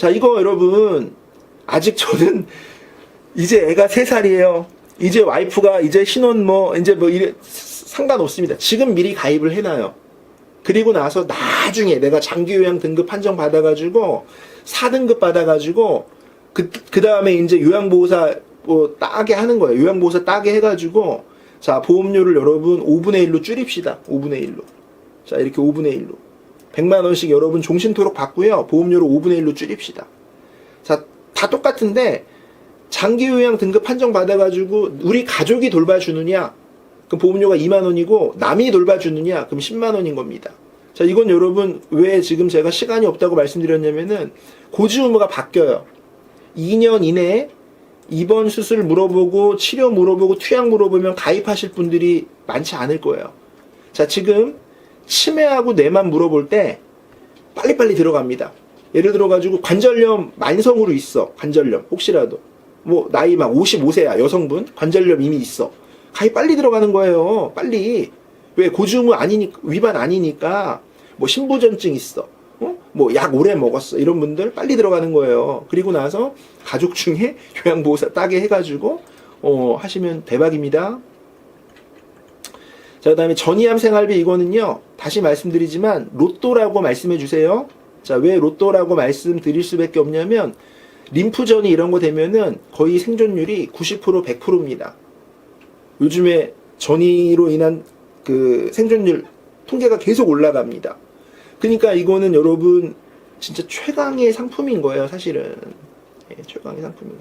자, 이거 여러분, 아직 저는 이제 애가 3살이에요. 이제 와이프가 이제 신혼 뭐, 이제 뭐 이래, 상관없습니다. 지금 미리 가입을 해놔요. 그리고 나서 나중에 내가 장기요양 등급 판정 받아가지고 4등급 받아가지고 그, 그 다음에 이제 요양보호사 뭐 따게 하는 거예요. 요양보호사 따게 해가지고 자, 보험료를 여러분 5분의 1로 줄입시다. 5분의 1로. 자, 이렇게 5분의 1로. 100만 원씩 여러분 종신토록 받고요. 보험료를 5분의 1로 줄입시다. 자, 다 똑같은데 장기 요양 등급 판정 받아 가지고 우리 가족이 돌봐주느냐? 그럼 보험료가 2만 원이고 남이 돌봐주느냐? 그럼 10만 원인 겁니다. 자, 이건 여러분 왜 지금 제가 시간이 없다고 말씀드렸냐면은 고지 의무가 바뀌어요. 2년 이내에 입원 수술 물어보고 치료 물어보고 투약 물어보면 가입하실 분들이 많지 않을 거예요. 자, 지금 치매하고 뇌만 물어볼 때 빨리빨리 들어갑니다. 예를 들어 가지고 관절염 만성으로 있어. 관절염 혹시라도 뭐 나이 막 55세야 여성분 관절염 이미 있어. 가입 빨리 들어가는 거예요. 빨리. 왜 고주무 아니니 위반 아니니까 뭐 신부전증 있어. 어? 뭐 약 오래 먹었어. 이런 분들 빨리 들어가는 거예요. 그리고 나서 가족 중에 요양보호사 따게 해가지고 어, 하시면 대박입니다. 자, 그 다음에 전이암 생활비 이거는요, 다시 말씀드리지만, 로또라고 말씀해 주세요. 자, 왜 로또라고 말씀드릴 수밖에 없냐면, 림프전이 이런 거 되면은 거의 생존율이 90% 100%입니다. 요즘에 전이로 인한 그 생존율 통계가 계속 올라갑니다. 그러니까 이거는 여러분 진짜 최강의 상품인 거예요, 사실은. 예, 최강의 상품입니다.